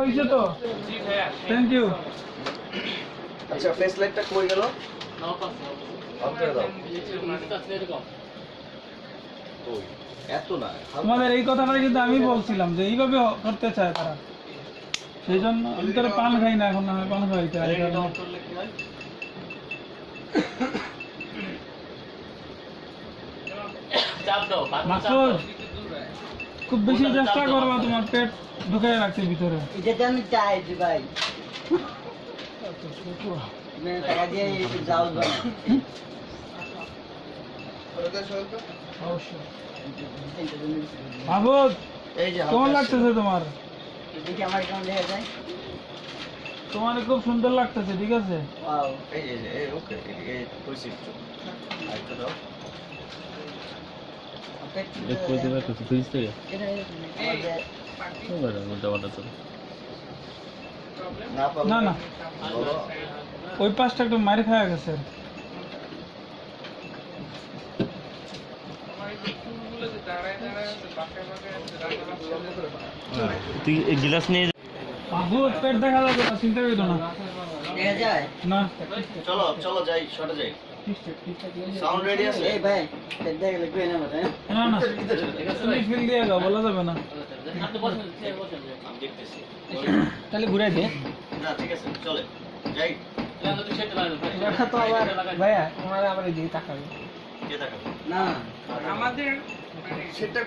হয়েছে তো? Thank you আচ্ছা ফেস লাইটটা কই গেল। তোমাদের এই কথাটা কিন্তু আমি বলছিলাম যে এইভাবে করতে চায় তারা। সেই জন্য আমি তো পান খাই না এখন না পান। মাসুদ খুব বেশি চেষ্টা করবা তোমার পেট ঢুকাই রাখছে ভিতরে। এটা তো আমি চাই ভাই। কেমন লাগতেছে তোমার? তোমার খুব সুন্দর লাগতেছে ঠিক আছে? এই এই কইছি একটু না না। ওই পাশটা একটু মারি খাওয়া গেছে। তুই গিলাস নিয়ে মাহবুব পেট দেখা যাবে না চিন্তা করিও না। দেখা যায়। না। চলো চলো যাই শর্টে যাই। সাউন্ড রেডি আছে? এই ভাই দেখা গেলে কই না মতে না না তুমি ফিল দিয়ে গাও বলা যাবে না। আমি দেখতেছি তাহলে ঘুরে দে। না ঠিক আছে চলে। যাই। আমাদের সেটা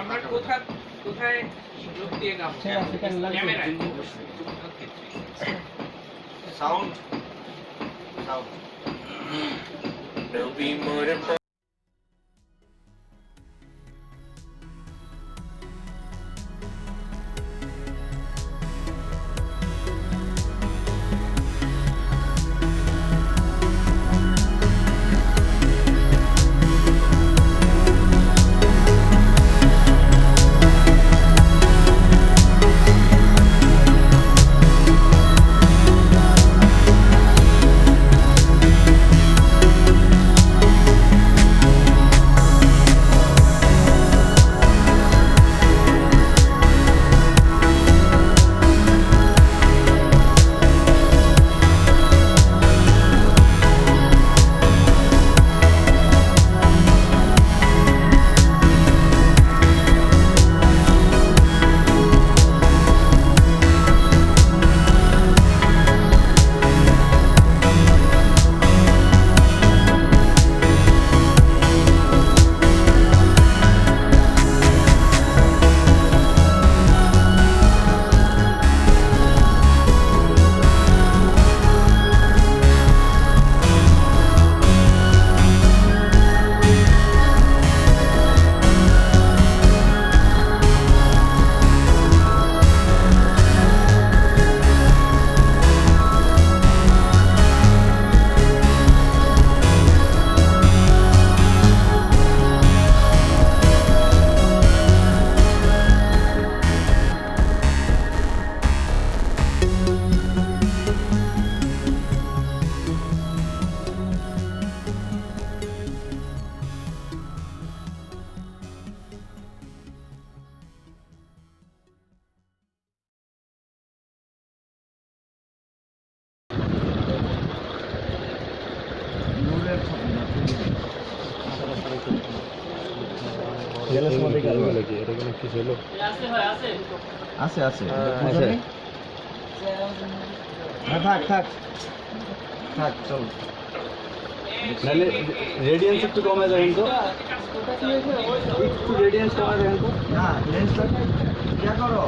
আমরা কোথায় কোথায় যোগ দিয়ে গাবো? সেটা সেখানে লাগবে ক্যামেরায় সাউন্ড সাউন্ড আছে আছে হ্যাঁ, হ্যাঁ, থাক থাক। থাক চল। নাহলে রেডিয়েন্স একটু কমে দেখেন তো। একটু রেডিয়েন্স কমে দেখেন তো। না লেন্সটা করো?